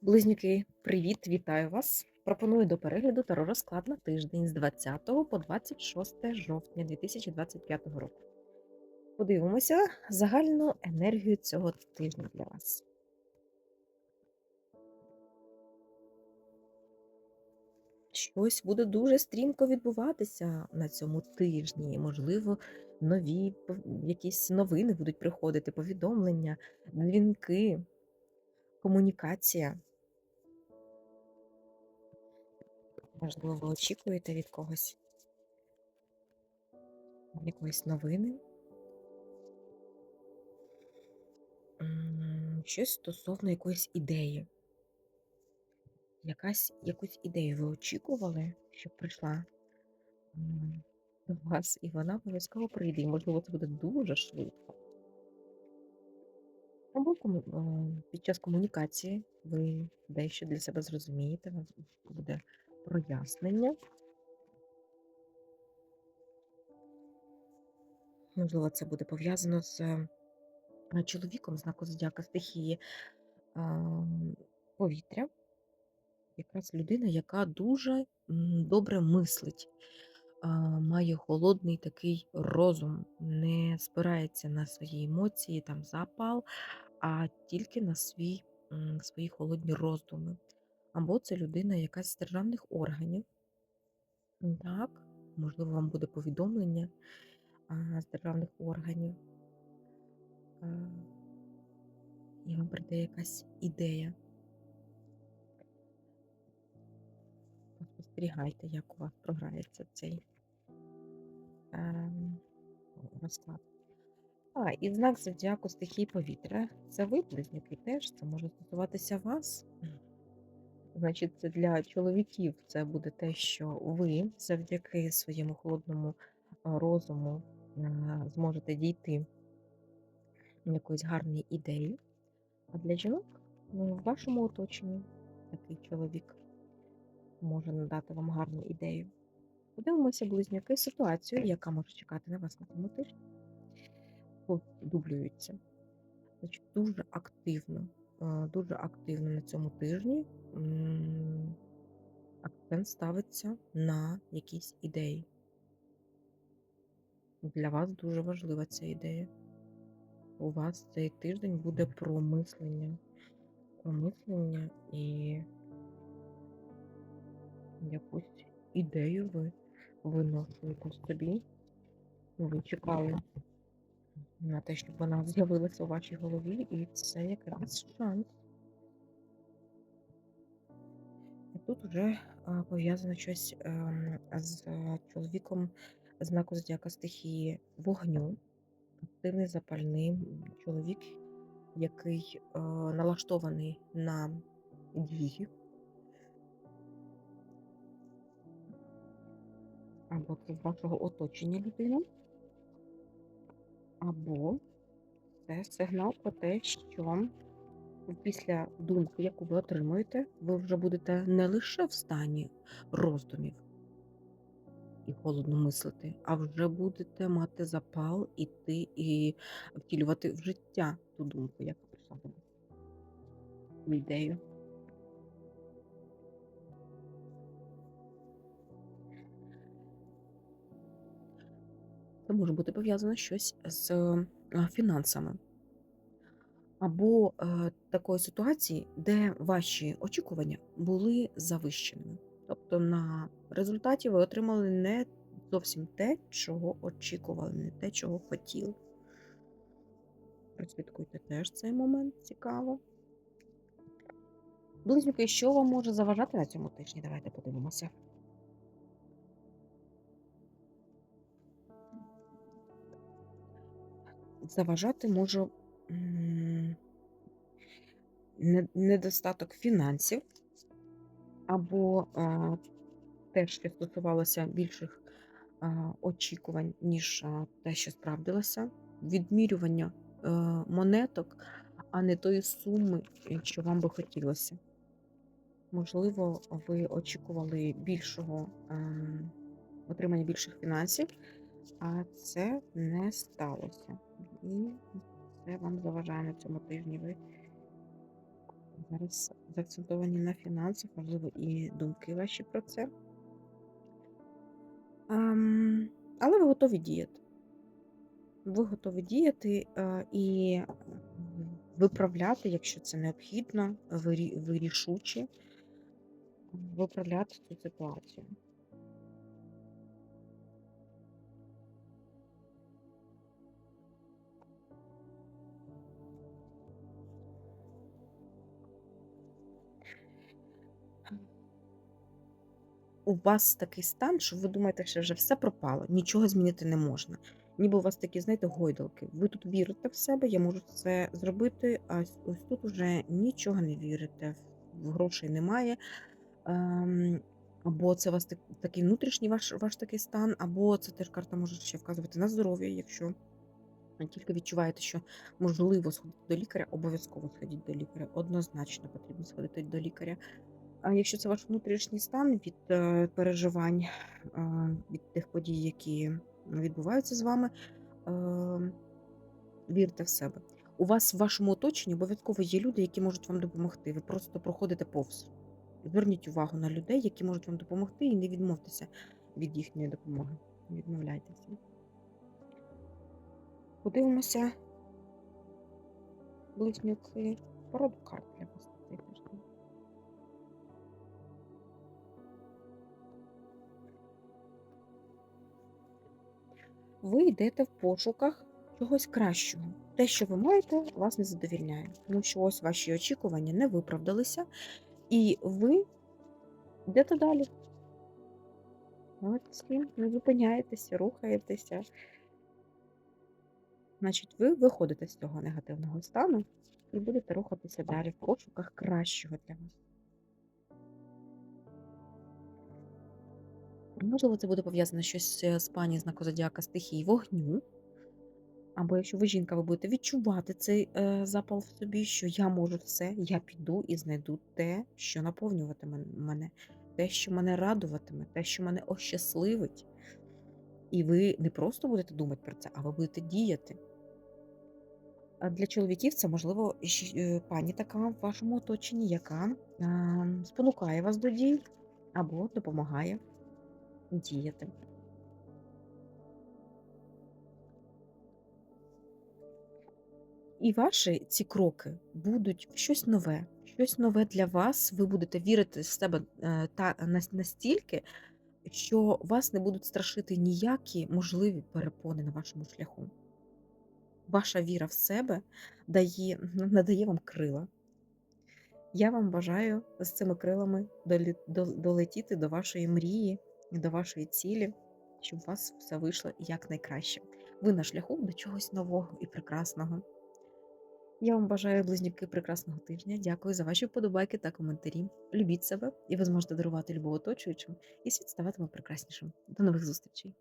Близнюки, привіт, вітаю вас! Пропоную до перегляду таро розклад на тиждень з 20 по 26 жовтня 2025 року. Подивимося загальну енергію цього тижня для вас. Щось буде дуже стрімко відбуватися на цьому тижні. Можливо, нові якісь новини будуть приходити, повідомлення, дзвінки, комунікація. Можливо, ви очікуєте від когось якоїсь новини, щось стосовно якоїсь ідеї. Якась, якусь ідею ви очікували, щоб прийшла до вас, і вона обов'язково прийде. І, можливо, це буде дуже швидко. Або е, під час комунікації ви дещо для себе зрозумієте, буде прояснення. Можливо, це буде пов'язано з чоловіком знаку зодіака стихії повітря. Якраз людина, яка дуже добре мислить, має холодний такий розум, не спирається на свої емоції, там запал, а тільки на свій, свої холодні роздуми. Або це людина якась з державних органів. Так, можливо, вам буде повідомлення а, з державних органів, а, і вам прийде якась ідея. Спостерігайте, як у вас програється цей ем, розклад. А, і знак зодіаку стихії повітря. Це ви, близнюки, теж. Це може стосуватися вас. Значить, для чоловіків це буде те, що ви завдяки своєму холодному розуму зможете дійти до якоїсь гарної ідеї. А для жінок, ну, в вашому оточенні такий чоловік може надати вам гарну ідею. Подивимося, близнюки, ситуацію, яка може чекати на вас на цьому тижні. Тут дублюються. Значить, дуже активно, дуже активно на цьому тижні акцент ставиться на якісь ідеї. Для вас дуже важлива ця ідея. У вас цей тиждень буде про мислення. Про мислення і якусь ідею ви виносуєте собі. Ви чекали на те, щоб вона з'явилася у вашій голові, і це якраз шанс. Тут вже пов'язано щось ем, з чоловіком знаку зодіака стихії вогню, активний запальний чоловік, який е, налаштований на дії, або це з вашого оточення людина, або це сигнал про те, що після думки, яку ви отримуєте, ви вже будете не лише в стані роздумів і холодно мислити, а вже будете мати запал іти і втілювати в життя ту думку, яка прийшла до вас, ідею. Це може бути пов'язано щось з е, фінансами. Або е, такої ситуації, де ваші очікування були завищеними. Тобто на результаті ви отримали не зовсім те, чого очікували, не те, чого хотіли. Прослідкуйте теж цей момент, цікаво. Близнюки, що вам може заважати на цьому тижні? Давайте подивимося. Заважати може недостаток фінансів, або а, те, що стосувалося більших очікувань, ніж те, що справдилося, відмірювання е, монеток, а не тої суми, що вам би хотілося. Можливо, ви очікували більшого отримання більших фінансів, а це не сталося. І це вам заважає на цьому тижні. Ви зараз заакцентовані на фінансах, можливо, і думки ваші про це. Ем, але ви готові діяти. Ви готові діяти, е, і виправляти, якщо це необхідно, ви рішучі виправляти цю ситуацію. У вас такий стан, що ви думаєте, що вже все пропало, нічого змінити не можна. Ніби у вас такі, знаєте, гойдалки. Ви тут вірите в себе, я можу це зробити, а ось тут уже нічого не вірите, в грошей немає. Ем, або це у вас так такий внутрішній ваш ваш такий стан, або це теж карта може ще вказувати на здоров'я, якщо тільки відчуваєте, що можливо сходити до лікаря, обов'язково сходіть до лікаря. Однозначно потрібно сходити до лікаря. Якщо це ваш внутрішній стан від е, переживань, е, від тих подій, які відбуваються з вами, е, вірте в себе. У вас в вашому оточенні обов'язково є люди, які можуть вам допомогти. Ви просто проходите повз. Зверніть увагу на людей, які можуть вам допомогти, і не відмовтеся від їхньої допомоги. Відмовляйтеся. Подивимося, близнюки, породу карт для вас Ви йдете в пошуках чогось кращого. Те, що ви маєте, вас не задовільняє, тому що ось ваші очікування не виправдалися, і ви йдете далі. Молодці, не зупиняєтеся, рухаєтеся. Значить, ви виходите з цього негативного стану і будете рухатися далі в пошуках кращого для вас. Можливо, це буде пов'язано щось е, з пані знаку зодіака стихії вогню. Або якщо ви жінка, ви будете відчувати цей е, запал в собі, що я можу все, я піду і знайду те, що наповнюватиме мене, те, що мене радуватиме, те, що мене ощасливить. І ви не просто будете думати про це, а ви будете діяти. А для чоловіків це, можливо, е, пані така в вашому оточенні, яка спонукає вас до дій або допомагає діяти. І ваші ці кроки будуть щось нове, щось нове для вас. Ви будете вірити в себе е, та настільки, що вас не будуть страшити ніякі можливі перепони на вашому шляху. Ваша віра в себе дає, надає вам крила. Я вам бажаю з цими крилами долетіти до вашої мрії до вашої цілі, щоб у вас все вийшло якнайкраще. Ви на шляху до чогось нового і прекрасного. Я вам бажаю близнюки прекрасного тижня. Дякую за ваші вподобайки та коментарі. Любіть себе, і ви зможете дарувати любов оточуючим, і світ ставатиме прекраснішим. До нових зустрічей!